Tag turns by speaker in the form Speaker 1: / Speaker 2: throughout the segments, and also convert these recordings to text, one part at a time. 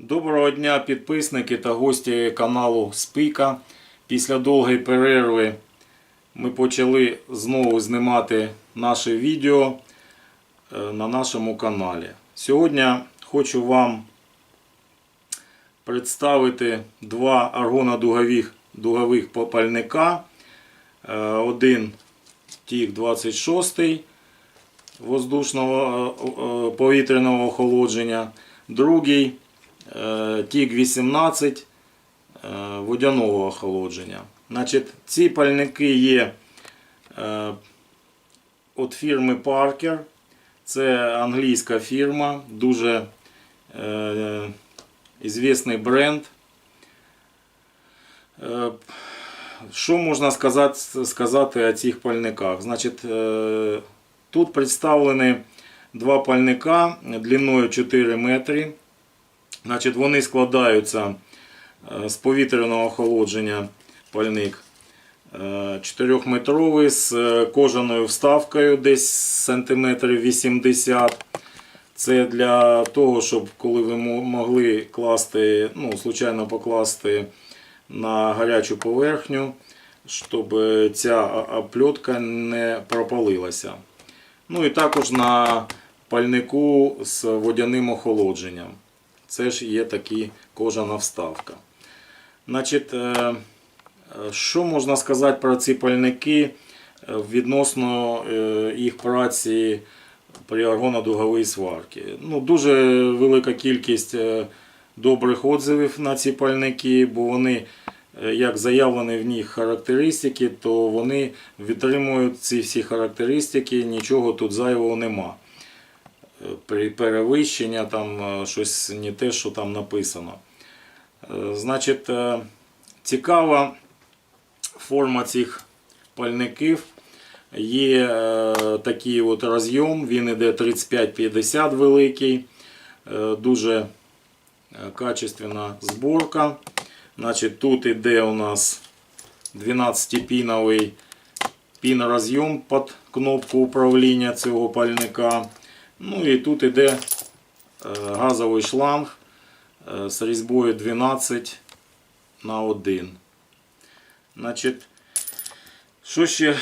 Speaker 1: Доброго дня, підписники та гості каналу Спіка. Після довгої перерви ми почали знову знімати наше відео е, на нашому каналі. Сьогодні хочу вам представити два аргонодугових дугових попальника. Е, Один Тік 26 воздушного е, повітряного охолодження, другий е, Тік 18 е, водяного охолодження. Значить, ці пальники є е, від фірми Parker. Це англійська фірма, дуже е, ізвісний бренд. Е, що можна сказати, сказати о цих пальниках? Значить, е, тут представлені два пальника длиною 4 метри. Значить, вони складаються е, з повітряного охолодження пальник 4-метровий з е, кожаною вставкою десь сантиметрів 80 Це для того, щоб коли ви могли класти, ну, случайно покласти на гарячу поверхню, щоб е, ця а- опльотка не пропалилася. Ну і також на пальнику з водяним охолодженням. Це ж є такі кожана вставка. Значить, е, що можна сказати про ці пальники е, відносно е, їх праці при аргонодуговій сварці? Ну, дуже велика кількість добрих отзивів на ці пальники, бо вони, як заявлені в них характеристики, то вони відтримують ці всі характеристики, нічого тут зайвого нема. При перевищенні там е, щось не те, що там написано. Е, Значить, е, цікава форма цих пальників. Є такий от розйом, він іде 35-50 великий, дуже качественна зборка. Значить, тут іде у нас 12-піновий пінорозйом під кнопку управління цього пальника. Ну і тут іде е, газовий шланг е, з різьбою 12 на 1. Значить, що ще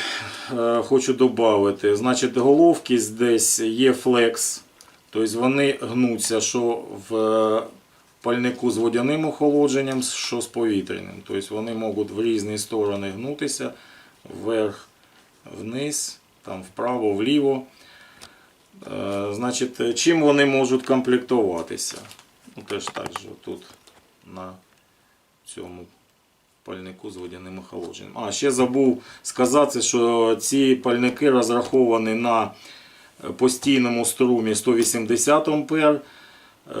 Speaker 1: е, хочу додати? Значить, головки десь є флекс, тобто вони гнуться, що в пальнику з водяним охолодженням, що з повітряним. Тобто вони можуть в різні сторони гнутися, вверх, вниз, там вправо, вліво. Е, Значить, чим вони можуть комплектуватися? Ну, теж так же тут на цьому пальнику з водяним охолодженням. А, ще забув сказати, що ці пальники розраховані на постійному струмі 180 ампер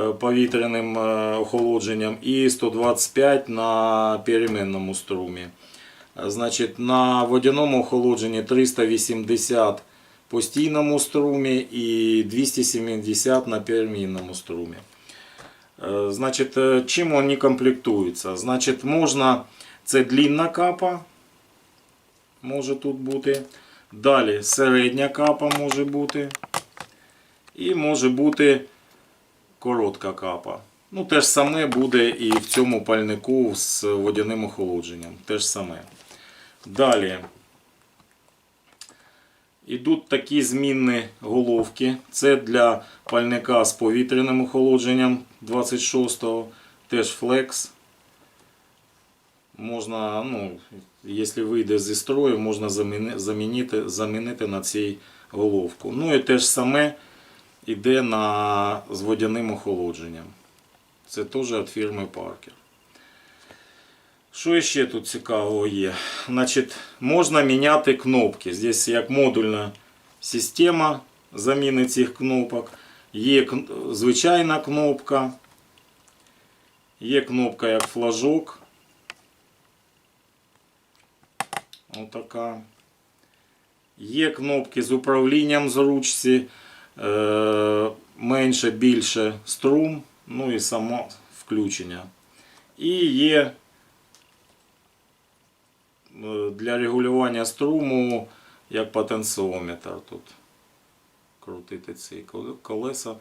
Speaker 1: е, повітряним е, охолодженням і 125 на перемінному струмі. Е, Значить, на водяному охолодженні 380 постійному струмі і 270 на перемінному струмі. Е, Значить, е, чим вони комплектуються? Значить, можна, це длінна капа, може тут бути. Далі середня капа може бути. І може бути коротка капа. Ну, те ж саме буде і в цьому пальнику з водяним охолодженням. Те ж саме. Далі. Ідуть такі змінні головки. Це для пальника з повітряним охолодженням 26-го. Теж флекс. Можна, ну, якщо вийде зі строю, можна замінити, замінити на цій головку. Ну і те ж саме йде на, з водяним охолодженням. Це теж від фірми Parker. Що ще тут цікавого є? Значить, можна міняти кнопки. Здесь як модульна система заміни цих кнопок. Є звичайна кнопка. Є кнопка як флажок. Отака. Є кнопки з управлінням з ручці. Е, менше, більше струм. Ну і само включення. І є для регулювання струму як потенціометр тут. Крутити ці колеса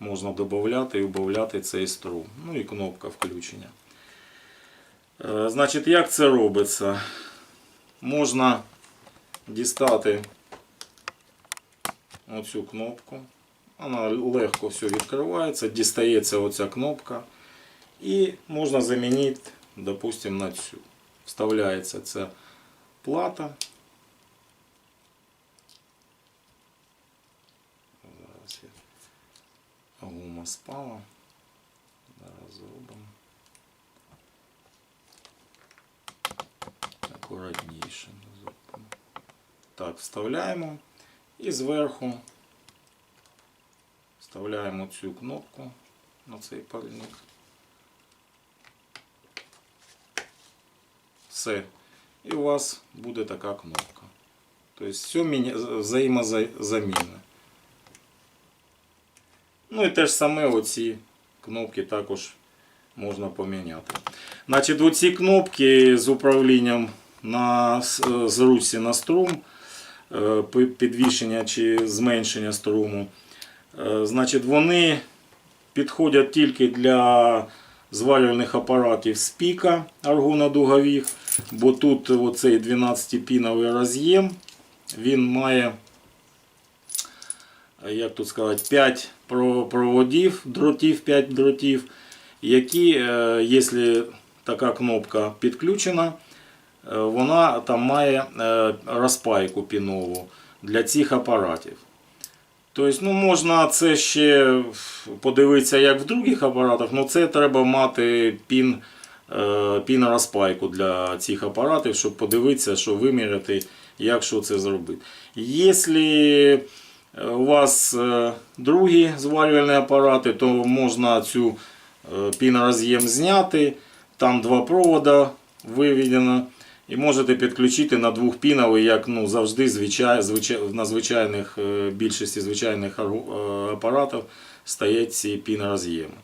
Speaker 1: можна додати і убавляти цей струм. Ну і кнопка включення. Е, Значить, як це робиться? Можна дістати оцю кнопку. Вона легко все відкривається, дістається оця кнопка. І можна замінити, допустимо, на цю. Вставляється ця плата. Зараз я гума спала. Зараз зробимо. Акуратніше зробимо. Так, вставляємо і зверху вставляємо цю кнопку на цей пальник. Все. І у вас буде така кнопка. Тобто все взаємозамінне. Ну і те ж саме оці кнопки також можна поміняти. Значить, оці кнопки з управлінням на з на струм, е, підвищення чи зменшення струму. Е, Значить, вони підходять тільки для зварювальних апаратів з піка аргонодугових, бо тут оцей 12-піновий роз'єм, він має, е, як тут сказати, 5 проводів, дротів, 5 дротів, які, е, якщо така кнопка підключена, е, вона там має розпайку пінову для цих апаратів. Тобто, ну, можна це ще подивитися, як в других апаратах, але це треба мати пін, е, розпайку для цих апаратів, щоб подивитися, що виміряти, як що це зробити. Якщо е, у вас е, другі зварювальні апарати, то можна цю е, пін роз'єм зняти, там два провода виведено. І можете підключити на двохпіновий, як ну, завжди звичай, звичай, на звичайних, більшості звичайних апаратів стоять ці пінороз'єми.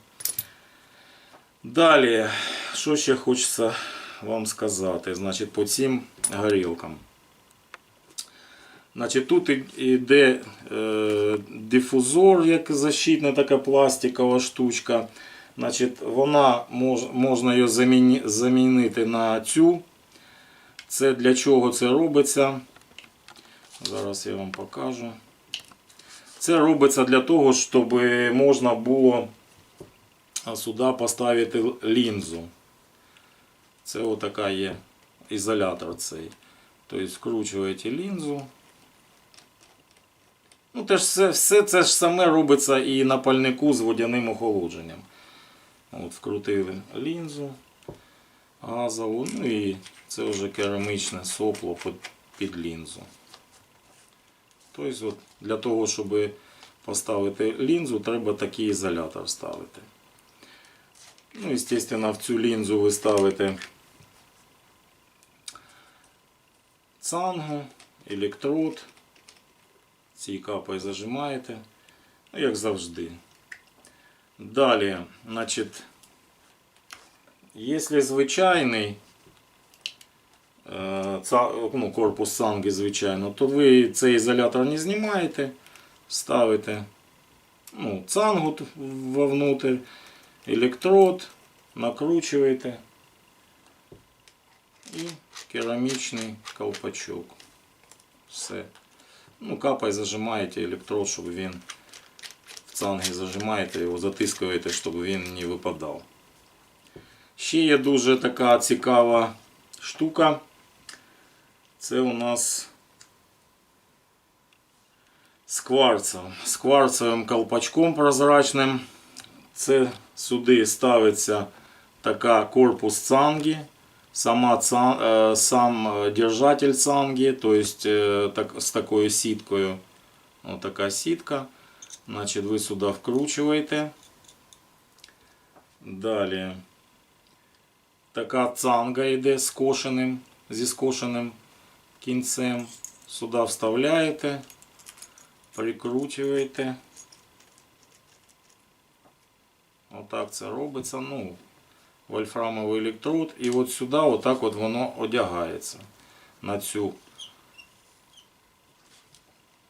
Speaker 1: Далі, що ще хочеться вам сказати значить, по цим горілкам. Значить, тут іде е, дифузор, як защитна така пластикова штучка. Значить, вона мож, можна її заміні, замінити на цю. Це для чого це робиться? Зараз я вам покажу. Це робиться для того, щоб можна було сюди поставити лінзу. Це отака є ізолятор цей. Тобто скручуєте лінзу. Ну, теж все, все це ж саме робиться і на пальнику з водяним охолодженням. От, вкрутили лінзу газову, ну і це вже керамічне сопло під, під лінзу. Тобто, от, для того, щоб поставити лінзу, треба такий ізолятор ставити. Ну, звісно, в цю лінзу ви ставите цангу, електрод. Ці капає зажимаєте. Ну, як завжди. Далі, значить, якщо звичайний е, ну, корпус санги, звичайно, то ви цей ізолятор не знімаєте, ставите ну, цангу вовнутрь, електрод, накручуєте і керамічний колпачок. Все. Ну, капай зажимаєте електрод, щоб він в цангі зажимаєте, його затискуєте, щоб він не випадав. Ще є дуже така цікава штука. Це у нас з кварцем. З кварцевим колпачком прозрачним. Це сюди ставиться така корпус цанги. Сама цан, е, сам е, держатель цанги, то есть е, так, з такою сіткою. Ось така сітка. Значить, ви сюди вкручуєте. Далі така цанга йде скошеним, зі скошеним кінцем. Сюди вставляєте, прикручуєте. Отак це робиться. Ну, вольфрамовий електрод. І от сюди отак от воно одягається на цю,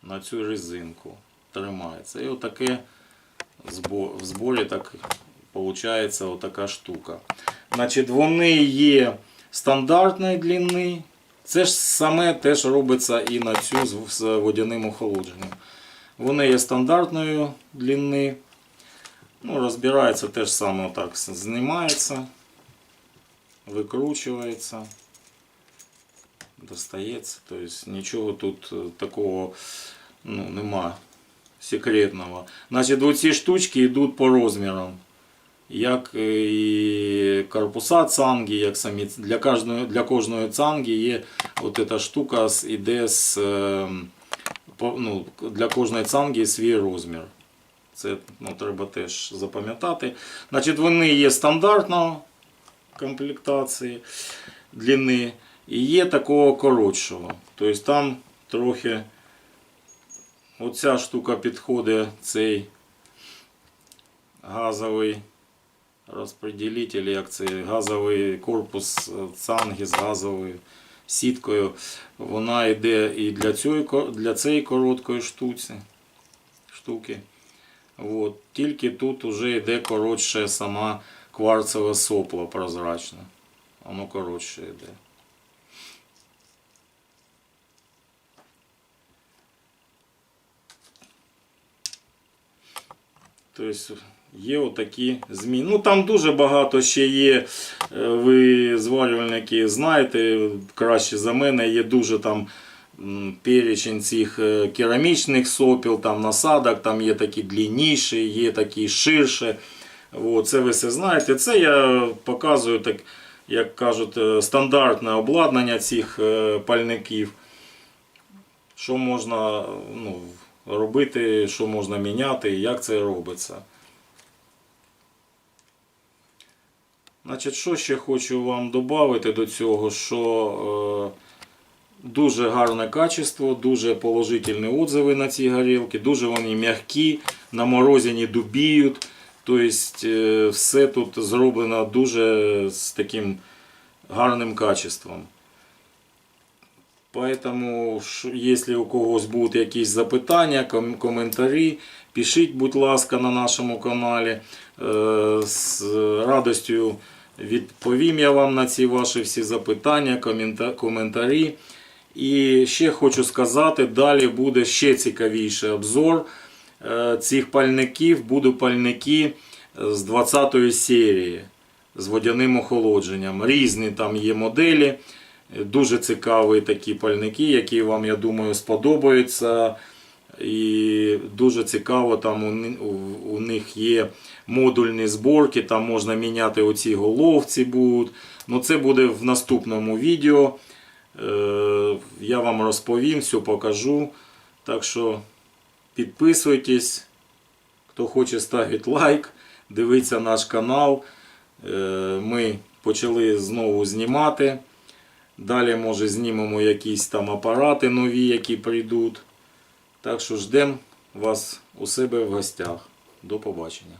Speaker 1: на цю резинку. Тримається. І отаке в зборі так виходить отака штука. Значить, вони є стандартної длини. Це ж саме теж робиться і на цю з, водяним охолодженням. Вони є стандартної длини. Ну, розбирається теж саме отак. Знімається, викручується, достається. Тобто нічого тут е, такого ну, нема секретного. Значить, оці штучки йдуть по розмірам. Як е, і корпуса цанги, як самі для кожної, для кожної цанги є от ця штука з- іде з е, по- ну, для кожної цанги свій розмір. Це ну, треба теж запам'ятати. Значить, вони є стандартного комплектації длини і є такого коротшого. Тобто там трохи оця штука підходить цей газовий розподілитель, як це газовий корпус е, цанги з газовою сіткою. Вона йде і для цієї, для цієї короткої штуці, штуки. От. Тільки тут вже йде коротше сама кварцеве сопло прозрачне. Воно коротше йде. Тобто є отакі зміни. Ну там дуже багато ще є. е, Ви зварювальники знаєте краще за мене. Є дуже там перечень цих е, керамічних сопіл, там насадок, там є такі длинніші, є такі ширше. От, це ви все знаєте. Це я показую, так, як кажуть, е, стандартне обладнання цих е, пальників. Що можна ну, робити, що можна міняти, як це робиться. Значить, що ще хочу вам додати до цього, що дуже гарне качество, дуже положительні отзиви на ці горілки, дуже вони м'які, на морозі не дубіють. Тобто е, все тут зроблено дуже з таким гарним качеством. Поэтому, если у когось будуть якісь запитання, коментарі, пишіть, будь ласка, на нашому каналі. Е, З радістю відповім я вам на ці ваші всі запитання, комента- коментарі. І ще хочу сказати, далі буде ще цікавіший обзор е, цих пальників. Будуть пальники з 20 серії з водяним охолодженням. Різні там є моделі. Дуже цікаві такі пальники, які вам, я думаю, сподобаються. І дуже цікаво, там у них є модульні зборки, там можна міняти оці головці будуть. Ну, це буде в наступному відео. Е, я вам розповім, все покажу. Так що підписуйтесь. Хто хоче ставить лайк, дивіться наш канал. Е, Ми почали знову знімати. Далі, може, знімемо якісь там апарати нові, які прийдуть. Так що ждемо вас у себе в гостях. До побачення.